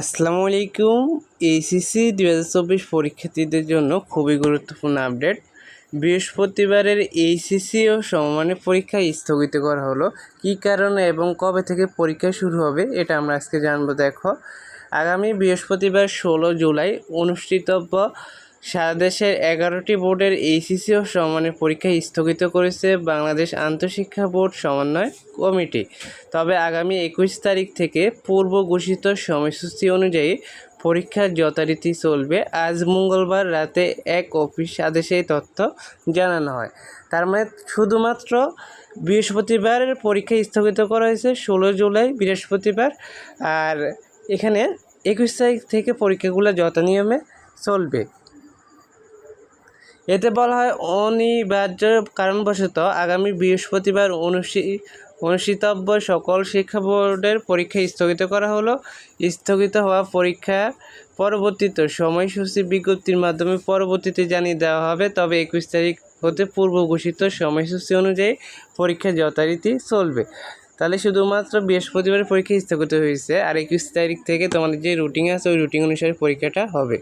আসসালামু আলাইকুম। এইচএসসি দুই হাজার চব্বিশ পরীক্ষার্থীদের জন্য খুবই গুরুত্বপূর্ণ আপডেট। বৃহস্পতিবারের এইচএসসি ও সমমানের পরীক্ষা স্থগিত করা হলো। কি কারণে এবং কবে থেকে পরীক্ষা শুরু হবে, এটা আমরা আজকে জানব। দেখো, আগামী বৃহস্পতিবার ষোলো জুলাই অনুষ্ঠিতব্য সারা দেশের এগারোটি বোর্ডের এইচএসসি ও সমমানের পরীক্ষা স্থগিত করেছে বাংলাদেশ আন্তঃশিক্ষা বোর্ড সমন্বয় কমিটি। তবে আগামী একুশ তারিখ থেকে পূর্ব ঘোষিত সময়সূচি অনুযায়ী পরীক্ষার যথারীতি চলবে। আজ মঙ্গলবার রাতে এক অফিস আদেশে তথ্য জানানো হয়। তার মানে শুধুমাত্র বৃহস্পতিবারের পরীক্ষা স্থগিত করা হয়েছে ষোলো জুলাই বৃহস্পতিবার, আর এখানে একুশ তারিখ থেকে পরীক্ষাগুলো যথানিয়মে চলবে। এতে বলা হয় অনিবার্য কারণবশত আগামী বৃহস্পতিবার অনুষ্ঠি, অনুষ্ঠিতব্য সকল শিক্ষা বোর্ডের পরীক্ষা স্থগিত করা হলো। স্থগিত হওয়া পরীক্ষা পরবর্তীতে সময়সূচি বিজ্ঞপ্তির মাধ্যমে পরবর্তীতে জানিয়ে দেওয়া হবে, তবে একুশ তারিখ হতে পূর্ব ঘোষিত সময়সূচি অনুযায়ী পরীক্ষা যথারীতি চলবে। তাহলে শুধুমাত্র বৃহস্পতিবার পরীক্ষা স্থগিত হয়েছে, আর একুশ তারিখ থেকে তোমাদের যে রুটিন আছে, ওই রুটিন অনুসারে পরীক্ষাটা হবে।